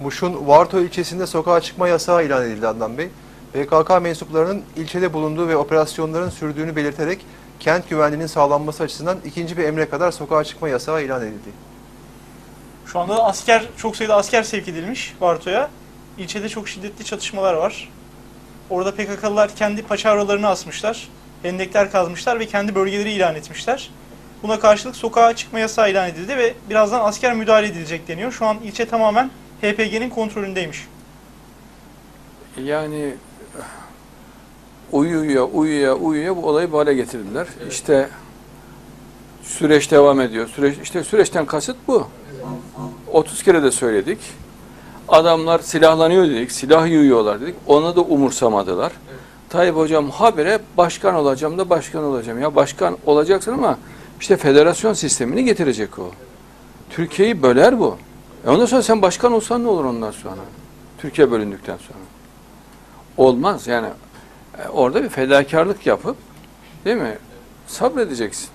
Muş'un Varto ilçesinde sokağa çıkma yasağı ilan edildi Adnan Bey. PKK mensuplarının ilçede bulunduğu ve operasyonların sürdüğünü belirterek kent güvenliğinin sağlanması açısından ikinci bir emre kadar sokağa çıkma yasağı ilan edildi. Şu anda asker çok sayıda asker sevk edilmiş Varto'ya. İlçede çok şiddetli çatışmalar var. Orada PKK'lılar kendi paçavralarını asmışlar. Hendekler kazmışlar ve kendi bölgeleri ilan etmişler. Buna karşılık sokağa çıkma yasağı ilan edildi ve birazdan asker müdahale edilecek deniyor. Şu an ilçe tamamen HPG'nin kontrolündeymiş. Yani uyuya uyuya uyuya bu olayı bu hale getirdiler. İşte süreç devam ediyor. Süreç işte süreçten kasıt bu. 30 kere de söyledik. Adamlar silahlanıyor dedik, silah yiyorlar dedik. Onu da umursamadılar. Tayyip hocam habire başkan olacağım da başkan olacağım. Ya başkan olacaksın ama işte federasyon sistemini getirecek o. Türkiye'yi böler bu. E ondan sonra sen başkan olsan ne olur ondan sonra? Türkiye bölündükten sonra. Olmaz yani e, orada bir fedakarlık yapıp değil mi? Sabredeceksin.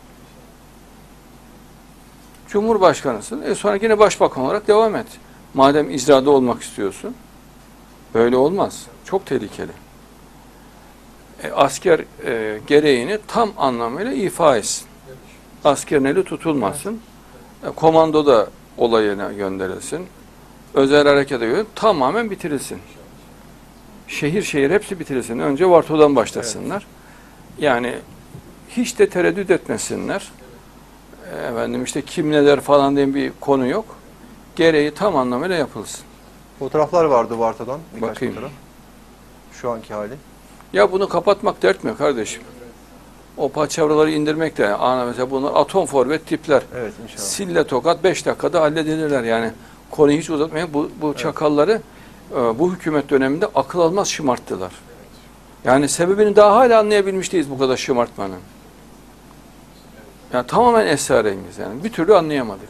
Cumhurbaşkanısın. E sonra yine başbakan olarak devam et. Madem icrada olmak istiyorsun. Böyle olmaz. Çok tehlikeli. E, asker e, gereğini tam anlamıyla ifa etsin. Askerin eli tutulmasın. E, komando da olayına gönderilsin. Özel harekete göre tamamen bitirilsin. Şehir şehir hepsi bitirilsin. Önce Varto'dan başlasınlar. Yani hiç de tereddüt etmesinler. Efendim işte kim ne der falan diye bir konu yok. Gereği tam anlamıyla yapılsın. Fotoğraflar vardı Varto'dan. Bakayım. fotoğraf. Şu anki hali. Ya bunu kapatmak dert mi kardeşim? O paçavraları indirmek de ana mesela bunlar atom forvet tipler. Evet inşallah. Sille tokat 5 dakikada halledilirler yani. Konuyu hiç uzatmayın. Bu, bu çakalları e, bu hükümet döneminde akıl almaz şımarttılar. Yani sebebini daha hala anlayabilmiş değiliz bu kadar şımartmanın. Yani tamamen esrarengiz yani. Bir türlü anlayamadık.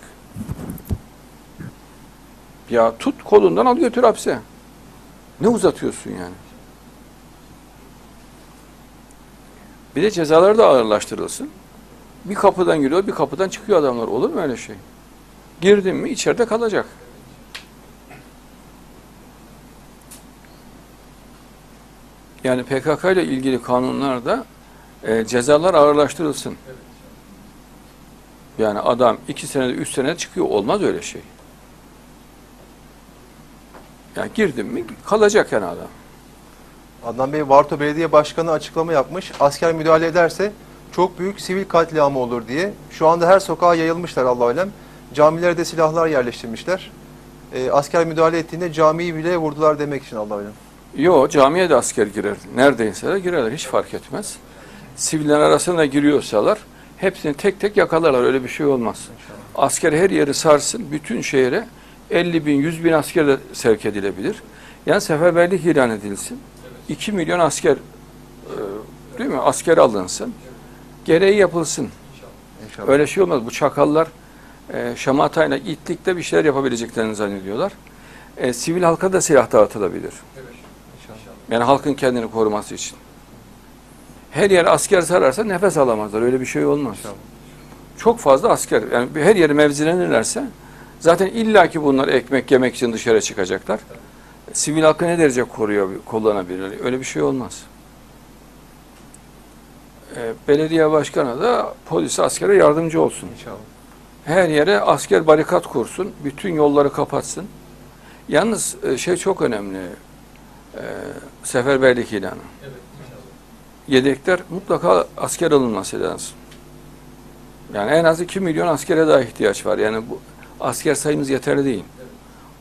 Ya tut kolundan al götür hapse. Ne uzatıyorsun yani? Bir de cezalar da ağırlaştırılsın. Bir kapıdan giriyor, bir kapıdan çıkıyor adamlar. Olur mu öyle şey? Girdin mi içeride kalacak. Yani PKK ile ilgili kanunlarda e, cezalar ağırlaştırılsın. Yani adam iki senede, üç senede çıkıyor. Olmaz öyle şey. Yani girdin mi kalacak yani adam. Adnan Bey Varto Belediye Başkanı açıklama yapmış. Asker müdahale ederse çok büyük sivil katliamı olur diye. Şu anda her sokağa yayılmışlar Allah alem. Camilere de silahlar yerleştirmişler. Ee, asker müdahale ettiğinde camiyi bile vurdular demek için Allah alem. Yo camiye de asker girer. Neredeyse de girerler. Hiç fark etmez. Siviller arasına giriyorsalar hepsini tek tek yakalarlar. Öyle bir şey olmaz. Asker her yeri sarsın. Bütün şehre 50 bin, 100 bin asker de sevk edilebilir. Yani seferberlik ilan edilsin. 2 milyon asker e, değil mi? Asker alınsın. Gereği yapılsın. İnşallah. Öyle şey olmaz. Bu çakallar e, şamatayla, itlikte bir şeyler yapabileceklerini zannediyorlar. E, sivil halka da silah dağıtılabilir. Yani halkın kendini koruması için. Her yer asker sararsa nefes alamazlar. Öyle bir şey olmaz. İnşallah. Çok fazla asker. Yani her yeri mevzilenirlerse zaten illaki bunlar ekmek yemek için dışarı çıkacaklar. Sivil halkı ne derece koruyor, kullanabilir? Öyle bir şey olmaz. E, belediye başkanı da polis askere yardımcı olsun. İnşallah. Her yere asker barikat kursun, bütün yolları kapatsın. Yalnız e, şey çok önemli, e, seferberlik ilanı. Yedekler mutlaka asker alınması lazım. Yani en az 2 milyon askere daha ihtiyaç var. Yani bu asker sayımız yeterli değil.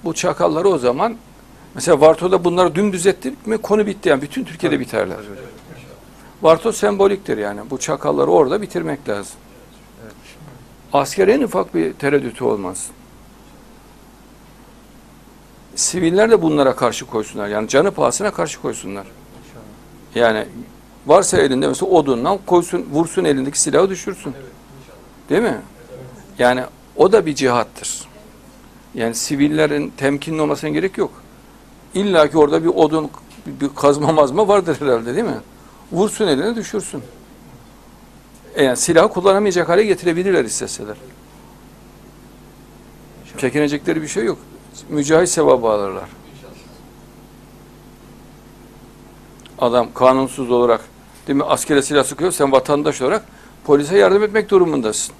Bu çakalları o zaman mesela Varto'da bunları dümdüz ettik mi konu bitti yani bütün Türkiye'de Tabii, biterler. tabii hocam. Varto semboliktir yani. Bu çakalları orada bitirmek lazım. Asker en ufak bir tereddütü olmaz. Siviller de bunlara karşı koysunlar. Yani canı pahasına karşı koysunlar. Yani varsa elinde mesela odundan koysun, vursun elindeki silahı düşürsün. Değil mi? Yani o da bir cihattır. Yani sivillerin temkinli olmasına gerek yok. İlla ki orada bir odun, bir kazma mazma vardır herhalde değil mi? Vursun eline düşürsün. E yani silahı kullanamayacak hale getirebilirler isteseler. Çekinecekleri bir şey yok. mücahit sevabı alırlar. Adam kanunsuz olarak değil mi askere silah sıkıyor sen vatandaş olarak polise yardım etmek durumundasın.